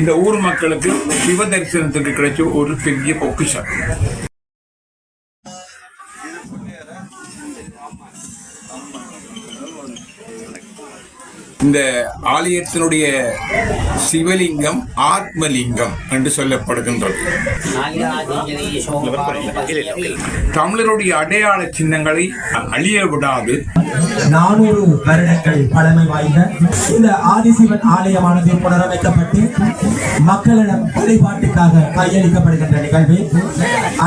இந்த ஊர் மக்களுக்கு சிவ தரிசனத்துக்கு கிடைச்ச ஒரு பெரிய பொக்கிஷம். இந்த ஆலயத்தினுடைய சிவலிங்கம் ஆத்மலிங்கம் என்று சொல்லப்படுகின்றது. தமிழருடைய அடையாள சின்னங்களை அழிய விடாது. நானூறு வருடங்கள் பழமை வாய்ந்த இந்த ஆதிசிவன் ஆலயமானது புனரமைக்கப்பட்டு மக்களிடம் வழிபாட்டுக்காக கையளிக்கப்படுகின்ற நிகழ்வு.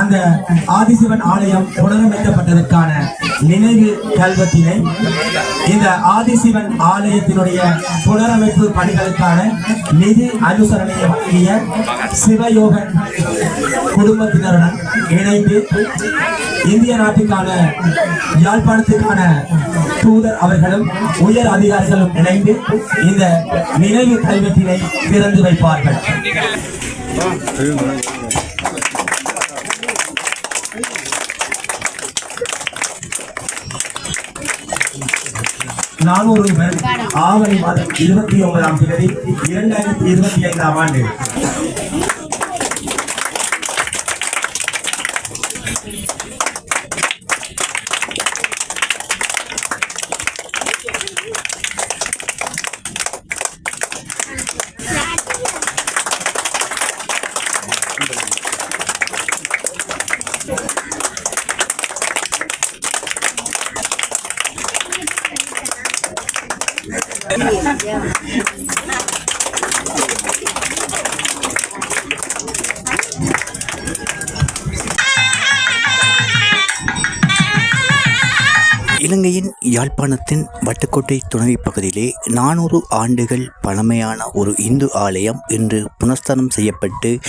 அந்த ஆதிசிவன் ஆலயம் புனரமைக்கப்பட்டதற்கான நினைவு கல்வத்தினை இந்த ஆதிசிவன் ஆலயத்தினுடைய புனரமைப்பு பணிகளுக்கான நிதி அனுசரணையை வழங்கிய சிவயோகன் குடும்பத்தினருடன் இணைந்து இந்திய நாட்டுக்கான யாழ்ப்பாணத்துக்கான தூதர் அவர்களும் உயர் அதிகாரிகளும் இணைந்து இந்த நினைவு கல்வெட்டினை திறந்து வைப்பார்கள். நானூறு பேர் ஆவணி மாதம் இருபத்தி ஒன்பதாம் தேதி இரண்டாயிரத்தி இருபத்தி ஐந்தாம் ஆண்டு. 对。இலங்கையின் யாழ்ப்பாணத்தின் வட்டுக்கோட்டை துணைவி பகுதியிலே நானூறு ஆண்டுகள் பழமையான ஒரு இந்து ஆலயம் இன்று புனஸ்தானம் செய்யப்பட்டு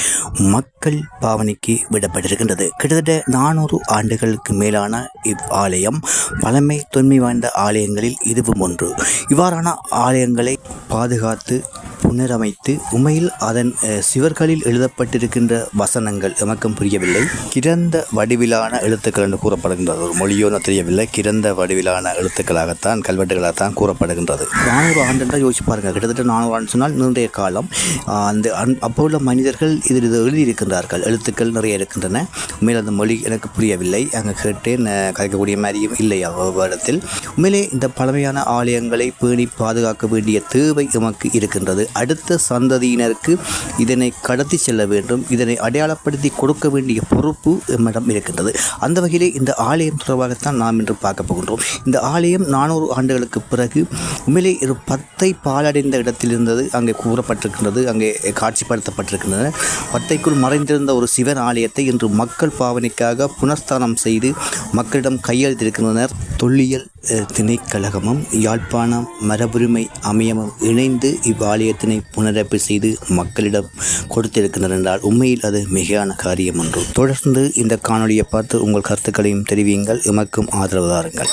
மக்கள் பாவனைக்கு விடப்பட்டிருக்கின்றது. கிட்டத்தட்ட நானூறு ஆண்டுகளுக்கு மேலான இவ் ஆலயம் பழமை தொன்மை வாய்ந்த ஆலயங்களில் இதுவும் ஒன்று. இவ்வாறான ஆலயங்களை பாதுகாத்து புனரமைத்து உண்மையில் அதன் சிவர்களில் சுவர்களில் எழுதப்பட்டிருக்கின்ற வசனங்கள் எமக்கும் புரியவில்லை. கிரந்த வடிவிலான எழுத்துக்கள் என்று கூறப்படுகின்றது. ஒரு மொழியோன்னு தெரியவில்லை. கிரந்த வடிவிலான எழுத்துக்களாகத்தான் கல்வெட்டுகளாகத்தான் கூறப்படுகின்றது. நானூறு ஆண்டு யோசிச்சு பாருங்கள் கிட்டத்தட்ட நானூறு ஆண்டு சொன்னால் நீண்டைய காலம். அந்த அன் அப்போ உள்ள மனிதர்கள் இதில் இது எழுதியிருக்கின்றார்கள். எழுத்துக்கள் நிறைய இருக்கின்றன. உண்மையில் அந்த மொழி எனக்கு புரியவில்லை. அங்கே கேட்டேன் கதைக்கக்கூடிய மாதிரியும் இல்லை அவ்வளத்தில் உண்மையிலே இந்த பழமையான ஆலயங்களை பேணி பாதுகாக்க வேண்டிய தேவை எமக்கு இருக்கின்றது. அடுத்த சந்ததியினருக்கு இதனை கடத்தி செல்ல வேண்டும். இதனை அடையாளப்படுத்தி கொடுக்க வேண்டிய பொறுப்பு எம்மிடம் இருக்கின்றது. அந்த வகையிலே இந்த ஆலயம் தொடர்பாகத்தான் நாம் இன்று பார்க்க போகின்றோம். இந்த ஆலயம் நானூறு ஆண்டுகளுக்கு பிறகு உண்மையிலே ஒரு பத்தை பாலடைந்த இடத்தில் இருந்தது அங்கே கூறப்பட்டிருக்கின்றது அங்கே காட்சிப்படுத்தப்பட்டிருக்கின்றன. பத்தைக்குள் மறைந்திருந்த ஒரு சிவன் ஆலயத்தை இன்று மக்கள் பாவனைக்காக புனர்ஸ்தானம் செய்து மக்களிடம் கையெழுத்திருக்கின்றனர் தொல்லியல் திணைக்கழகமும் யாழ்ப்பாணம் மரபுரிமை அமையமும் இணைந்து இவ்வாலயத்தினை புனரப்பு செய்து மக்களிடம் கொடுத்திருக்கின்றனர் என்றால் உண்மையில் அது மிகையான காரியம் ஒன்று. தொடர்ந்து இந்த காணொளியை பார்த்து உங்கள் கருத்துக்களையும் தெரிவியுங்கள். எமக்கும் ஆதரவு தாருங்கள்.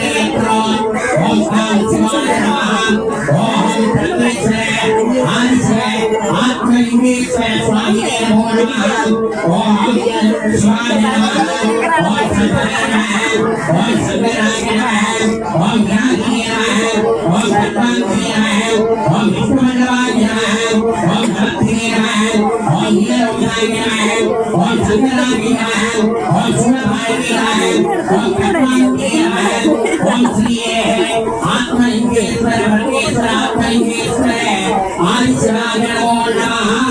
我们来看看 มีแฝดสามแก่พอรู้ไหมขอหาเรียนสมาธิขอสันตินะขอสันตินะขอญาตินะขอสันตินะขอมิตรมันวานะขอสันตินะขอเยี่ยมใจนะขอสันตินะขอสุภาพนะขอขันตินะขอเสีย आत्मा इंगेश्वर भगेश्वर आत्मा इंगेश्वर आदिशराजन ओम नमः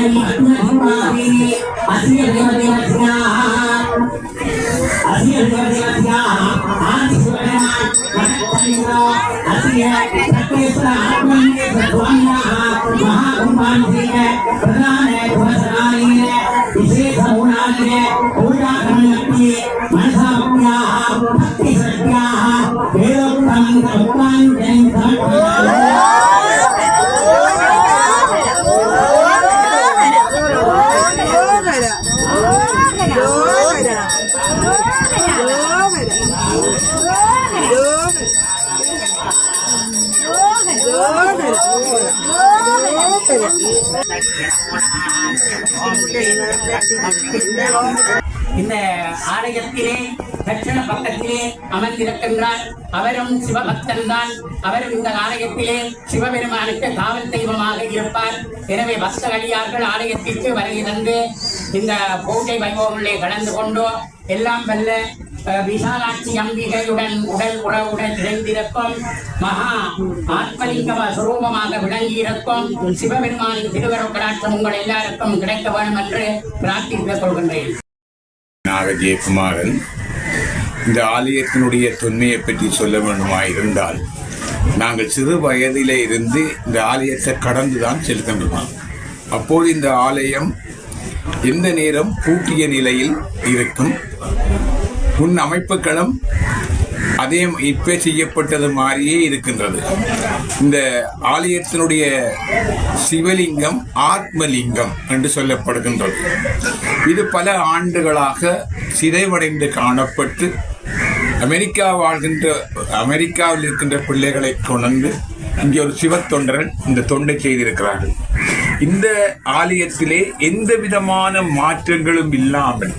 अस्य देवदेवत्याः अस्य देवदेवत्याः आदिशिवनः वनत्तलिन्द्रो अस्य सत्येश्वर आत्मन्ये सद्वान्याः महाकुम्भान्तेन प्रधाने पुरसराणेन विशेषगुणान्य पूजाकरणक्ति मनसाभक्त्याः भक्तिशक्त्याः वेदोक्तान्तमुक्तान् जयन्तान् இந்த ஆலயத்திலே தட்சிண பக்கத்திலே அமர்ந்திருக்கின்றார். அவரும் சிவபக்தன் தான். அவரும் இந்த ஆலயத்திலே சிவபெருமானுக்கு காவல் தெய்வமாக இருப்பார். எனவே பக்தகடியார்கள் ஆலயத்திற்கு வருகை தந்து இந்த பூஜை வைபவங்களை கலந்து கொண்டு எல்லாம் வல்ல விசாலாட்சி அம்பிகையுடன் உடல் உறவுடன் இணைந்திருக்கும் மகா ஆத்மலிங்கம சுரூபமாக விளங்கியிருக்கும் சிவபெருமானின் திருவருட்கடாட்சம் உங்கள் எல்லாருக்கும் கிடைக்க வேண்டும் என்று பிரார்த்தித்துக் கொள்கின்றேன். நாகஜெயக்குமாரன் இந்த ஆலயத்தினுடைய தொன்மையை பற்றி சொல்ல வேண்டுமா இருந்தால் நாங்கள் சிறு வயதிலே இருந்து இந்த ஆலயத்தை கடந்து தான் செல்கின்றோம். அப்போது இந்த ஆலயம் எந்த நேரம் பூட்டிய நிலையில் இருக்கும்? உன் அமைப்புகளும் அதே இப்பே செய்யப்பட்டது மாதிரியே இருக்கின்றது. இந்த ஆலயத்தினுடைய சிவலிங்கம் ஆத்மலிங்கம் என்று சொல்லப்படுகின்றது. இது பல ஆண்டுகளாக சிதைவடைந்து காணப்பட்டு அமெரிக்கா வாழ்கின்ற அமெரிக்காவில் இருக்கின்ற பிள்ளைகளை கொண்டு இங்கே ஒரு சிவத்தொண்டரன் இந்த தொண்டை செய்திருக்கிறார்கள். இந்த ஆலயத்திலே எந்த விதமான மாற்றங்களும் இல்லாமல்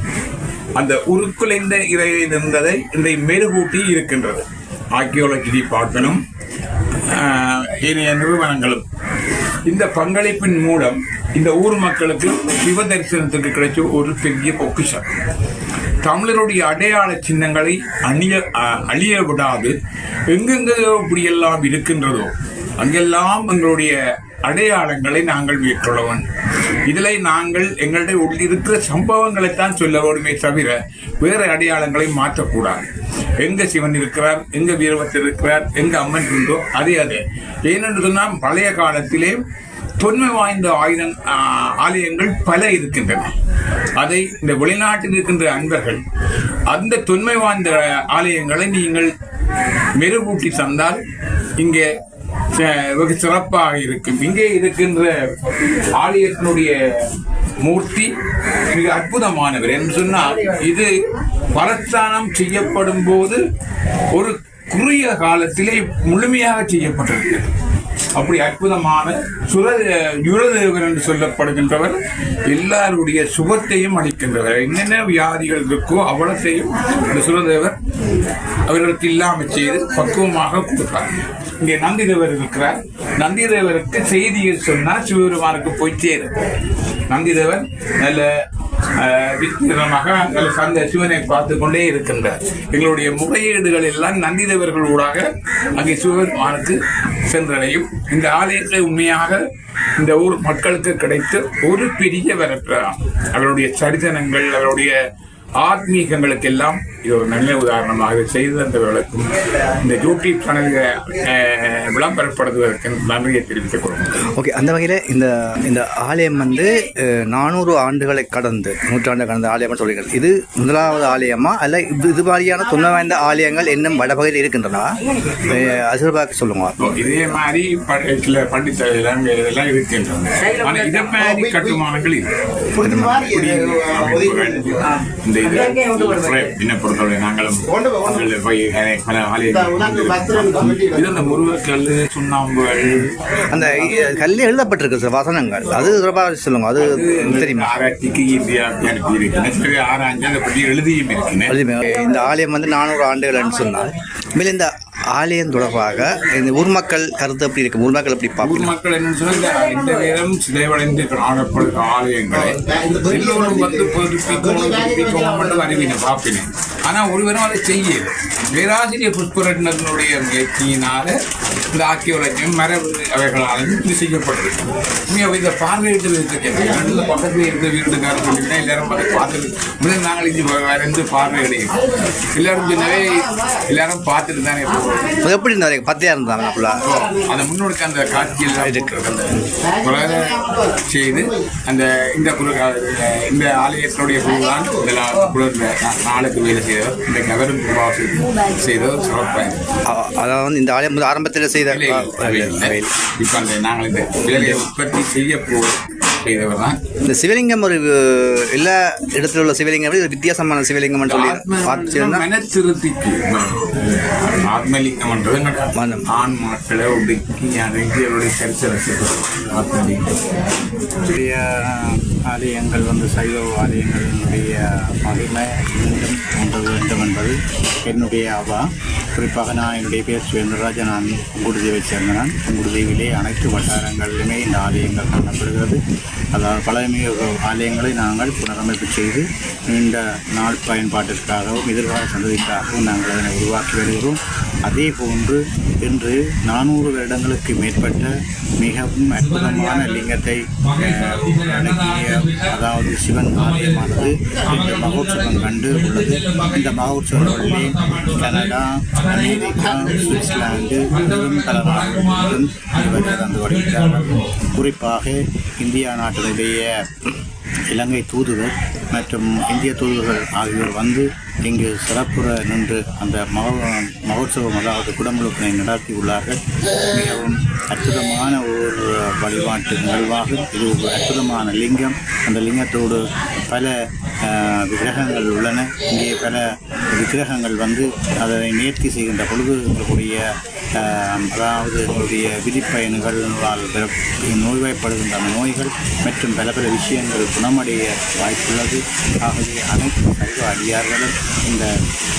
அந்த உருக்குலைந்த இறைவன் இருந்ததை இதை மெருகூட்டி இருக்கின்றது. ஆர்கியோலஜி டிபார்ட்மெண்ட்டும் ஏனைய நிறுவனங்களும். இந்த பங்களிப்பின் மூலம் இந்த ஊர் மக்களுக்கு சிவ தரிசனத்துக்கு கிடைச்ச ஒரு பெரிய பொக்கிஷம். தமிழருடைய அடையாள சின்னங்களை அணிய அழிய விடாது. எங்கெங்கோ இப்படியெல்லாம் இருக்கின்றதோ அங்கெல்லாம் எங்களுடைய அடையாளங்களை நாங்கள் மேற்கொள்ளவன் இதில் நாங்கள் எங்களுடைய உள்ளிருக்கிற சம்பவங்களைத்தான் சொல்ல வேண்டுமே தவிர வேறு அடையாளங்களை மாற்றக்கூடாது. எங்க சிவன் இருக்கிறார் எங்க வீரவத்தில் இருக்கிறார் எங்க அம்மன் இருந்தோ அதே அதே. ஏனென்று சொன்னால் பழைய காலத்திலே தொன்மை வாய்ந்த ஆயுதம் ஆலயங்கள் பல இருக்கின்றன. அதை இந்த வெளிநாட்டில் இருக்கின்ற அன்பர்கள் அந்த தொன்மை வாய்ந்த ஆலயங்களை நீங்கள் மெருகூட்டி தந்தால் இங்கே வெகு சிறப்பாக இருக்கும். இங்கே இருக்கின்ற ஆலயத்தினுடைய மூர்த்தி மிக அற்புதமானவர் என்று சொன்னால் இது பலஸ்தானம் செய்யப்படும் போது ஒரு குறுகிய காலத்திலே முழுமையாக செய்யப்பட்டிருக்கிறது. அப்படி அற்புதமான சுர யுரதேவர் என்று சொல்லப்படுகின்றவர் எல்லாருடைய சுகத்தையும் அளிக்கின்றவர். என்னென்ன வியாதிகள் இருக்கோ அவ்வளத்தையும் இந்த சுரதேவர் அவர்களுக்கு இல்லாமல் செய்து பக்குவமாக கொடுப்பார் இங்கே நந்திதேவர் இருக்கிறார். நந்திதேவருக்கு செய்தியை சொன்னால் சிவபெருமானுக்கு போய் சேரும் நந்திதேவர் நல்ல விஸ்தீரணமாக நல்ல சந்த சிவனை பார்த்து கொண்டே இருக்கின்றார். எங்களுடைய முறையீடுகள் எல்லாம் நந்திதேவர்கள் ஊடாக அங்கே சிவபெருமானுக்கு சென்றடையும். இந்த ஆலயத்தில் உண்மையாக இந்த ஊர் மக்களுக்கு கிடைத்து ஒரு பெரிய வரப்பிரதான் அவருடைய சரிதனங்கள் அவருடைய ஆத்மீகங்களுக்கு எல்லாம் இது ஒரு நல்ல உதாரணமாக இதை செய்து தந்தவர்களுக்கும் இந்த யூடியூப் சேனலை அஹ், விளம்பரப்படுத்துவதற்கு நன்றியை தெரிவித்துக் கொள்கிறேன் ஓகே அந்த வகையில் இந்த இந்த ஆலயம் வந்து நானூறு ஆண்டுகளை கடந்து நூற்றாண்டு கடந்த ஆலயம் சொல்கிறது இது முதலாவது ஆலயமா? அல்ல இது இது மாதிரியான தொன்மை வாய்ந்த ஆலயங்கள் இன்னும் வடபகுதியில் இருக்கின்றன அசுரபாக்கு சொல்லுங்க. இதே மாதிரி சில பண்டித எல்லாம் இதெல்லாம் இருக்கின்றன. ஆனா இதை மாதிரி கட்டுமானங்கள் இது இந்த இது நாங்களும் இது அந்த முருகக்கல் சுண்ணாம்புகள் அந்த கல்லில் எழுதப்பட்டிருக்கு சில வசனங்கள். அது சுரபாக சொல்லுங்க அது தெரியுமா? ஆராய்ச்சிக்கு இந்தியா அனுப்பி இருக்கிறேன் சில ஆராய்ச்சி அதை பற்றி எழுதியும் இருக்கிறேன் இந்த ஆலயம் வந்து நானூறு ஆண்டுகள்னு சொன்னால் மேலும் இந்த ஆலயம் தொடர்பாக இந்த ஊர் மக்கள் கருத்து எப்படி இருக்கு? ஊர் மக்கள் எப்படி ஊர் பார்ப்பாங்க மக்கள் என்ன சொன்னா இந்த நேரம் சிதைவடைந்து காணப்படுகிற ஆலயங்களை எல்லோரும் வந்து பார்ப்பினேன். ஆனா ஒருவரும் அதை செய்யல. பேராசிரியர் புஷ்பரட்னத்தினுடைய முயற்சியினால இந்த ஆக்கியோலஜியம் மரபு அவைகளாலும் இது செய்யப்பட்டிருக்கு உண்மையாக இதை பார்வையிட்டு வச்சிருக்கேன். இந்த பக்கத்தில் இருந்த வீட்டுக்காரர் சொல்லிவிட்டா எல்லாரும் அதை பார்த்துட்டு முதல்ல நாங்கள் இங்கே வரைந்து பார்வையிடையும் எல்லாரும் சொன்னவே எல்லாரும் பார்த்துட்டு தானே போகிறோம் எப்படி இருந்தாரு? பத்தியா இருந்தாங்க அந்த முன்னோடிக்கு அந்த காட்சியெல்லாம் அந்த குரலை செய்து அந்த இந்த இந்த ஆலயத்தினுடைய குருதான் இந்த இந்த நாளுக்கு வேலை இந்த கவரும் சிறப்பாக அதாவது வந்து இந்த ஆலயம் ஆரம்பத்தில் செய்த இப்போ அந்த நாங்கள் இந்த வேலையை உற்பத்தி செய்ய போ செய்தவர் தான். இந்த சிவலிங்கம் ஒரு எல்லா இடத்துல உள்ள சிவலிங்கம் வித்தியாசமான சிவலிங்கம் சொல்லி மனச்சிறுத்திக்கு ஆத்மலிங்கம்ன்றது. ஆண் மக்களை ஒடுக்கி ஆத்மலிங்கம். ஆலயங்கள் வந்து சைவ ஆலயங்களினுடைய மகிமை. மீண்டும் கொண்டு வேண்டும் என்பது என்னுடைய அவா. குறிப்பாக நான் என்னுடைய பேர் சுவேந்திரராஜன். நான் புங்குடுதீவை சேர்ந்தனான் புங்குடுதீவிலே அனைத்து வட்டாரங்களிலுமே இந்த ஆலயங்கள் காணப்படுகிறது அதாவது பழமைய ஆலயங்களை நாங்கள் புனரமைப்பு செய்து நீண்ட நாள் பயன்பாட்டிற்காகவும் எதிர்கால சந்ததிக்காகவும் நாங்கள் அதனை உருவாக்கி வருகிறோம். அதே போன்று இன்று நானூறு வருடங்களுக்கு மேற்பட்ட மிகவும் அற்புதமான லிங்கத்தை அடங்கிய அதாவது சிவன் ஆலயமானது இந்த மகோத்சவம் கண்டு உள்ளது இந்த மகோத்சவங்களிலே கனடா அமெரிக்கா சுவிட்சர்லாந்து இன்னும் பல இவர்கள் வந்து வருகிறார்கள் குறிப்பாக இந்தியா நாட்டினுடைய இலங்கை தூதுவர் மற்றும் இந்திய தூதுவர்கள் ஆகியோர் வந்து இங்கு சிறப்புற நின்று அந்த மகோ மகோத்சவம் அதாவது குடமுழுக்கினை நடத்தி உள்ளார்கள். மிகவும் அற்புதமான ஒரு வழிபாட்டு நிகழ்வாகும். இது ஒரு அற்புதமான லிங்கம். அந்த லிங்கத்தோடு பல விக்கிரகங்கள் உள்ளன. இங்கே பல விக்கிரகங்கள் வந்து அதனை நேர்த்தி செய்கின்ற பொழுது இருக்கக்கூடிய அதாவது உங்களுடைய விதிப்பயன்களால் நோய்வாய்ப்படுகின்ற அந்த நோய்கள் மற்றும் பல பல விஷயங்கள் குணமடைய வாய்ப்புள்ளது. ஆகவே அனைத்து சைவ அடியார்களும் இந்த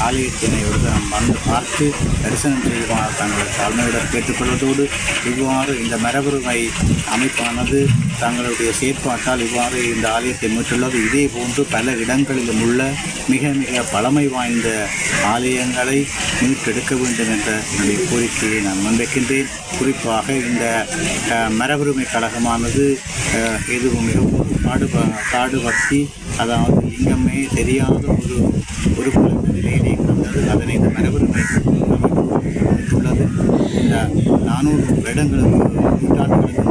ஆலயத்தினை ஒரு வந்து பார்த்து தரிசனம் செய்யுமாறு தங்கள் தாழ்மையுடன் கேட்டுக்கொள்வதோடு இவ்வாறு இந்த மரபுரிமை அமைப்பானது தங்களுடைய செயற்பாட்டால் இவ்வாறு இந்த ஆலயத்தை மீட்டுள்ளது. இதே போன்று பல இடங்களிலும் உள்ள மிக மிக பழமை வாய்ந்த ஆலயங்களை மீட்டெடுக்க வேண்டும் என்ற என்னுடைய கோரிக்கையை நான் முன்வைக்கின்றேன். குறிப்பாக இந்த மரபுரிமை கழகமானது எதுவும் மிகவும் பாடுப பாடுபடுத்தி அதாவது லிங்கமே தெரியாத ஒரு ஒரு நிலையிலே கிடந்தது அதனை இந்த மரபுரிமை உள்ளது இந்த நானூறு வருடங்களுக்கு நூற்றாண்டுகளுக்கு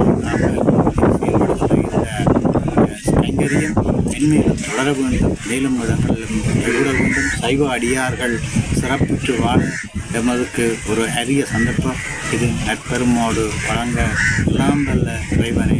முன்பாக இந்த கைங்கரியம் மென்மேலும் தொடர வேண்டும் மேலும் இடங்களிலும் எழுத வேண்டும் சைவ அடியார்கள் சிறப்புற்று வாழ எமதுக்கு ஒரு அரிய சந்தர்ப்பம். இது நட்பெருமோடு வழங்க எல்லாம் வல்ல இறைவனை